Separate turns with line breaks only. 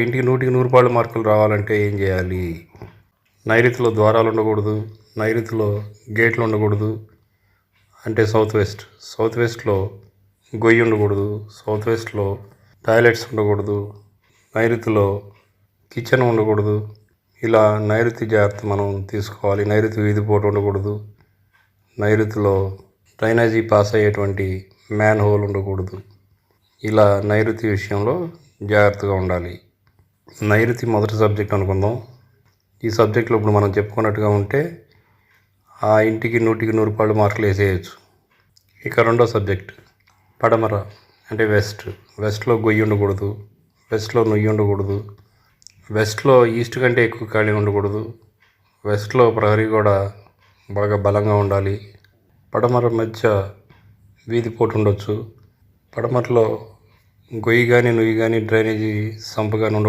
ఇంటికి నూటికి నూరు పాళ్ళు మార్కులు రావాలంటే ఏం చేయాలి? నైరుతిలో ద్వారాలు ఉండకూడదు నైరుతిలో గేట్లు ఉండకూడదు అంటే సౌత్ వెస్ట్ సౌత్ వెస్ట్లో గొయ్యి ఉండకూడదు సౌత్ వెస్ట్లో టాయిలెట్స్ ఉండకూడదు నైరుతిలో కిచెన్ ఉండకూడదు. ఇలా నైరుతి జాగ్రత్త మనం తీసుకోవాలి. నైరుతి వీధి పోటు ఉండకూడదు. నైరుతిలో డ్రైనేజీ పాస్ అయ్యేటువంటి మ్యాన్ హోల్ ఉండకూడదు. ఇలా నైరుతి విషయంలో జాగ్రత్తగా ఉండాలి. నైరుతి మొదటి సబ్జెక్ట్ అనుకుందాం. ఈ సబ్జెక్ట్లో ఇప్పుడు మనం చెప్పుకున్నట్టుగా ఉంటే ఆ ఇంటికి నూటికి నూరు రూపాయలు మార్కులు వేసేయచ్చు. ఇక రెండో సబ్జెక్ట్ పడమర అంటే వెస్ట్. వెస్ట్లో గొయ్యి ఉండకూడదు వెస్ట్లో నొయ్యి ఉండకూడదు వెస్ట్లో ఈస్ట్ కంటే ఎక్కువ ఖాళీ ఉండకూడదు వెస్ట్లో ప్రహరీ కూడా బాగా బలంగా ఉండాలి పడమర మధ్య వీధి పోటు ఉండొచ్చు పడమరలో గొయ్యి కానీ నుయ్యి కానీ డ్రైనేజీ సంపు కానీ ఉండకూడదు.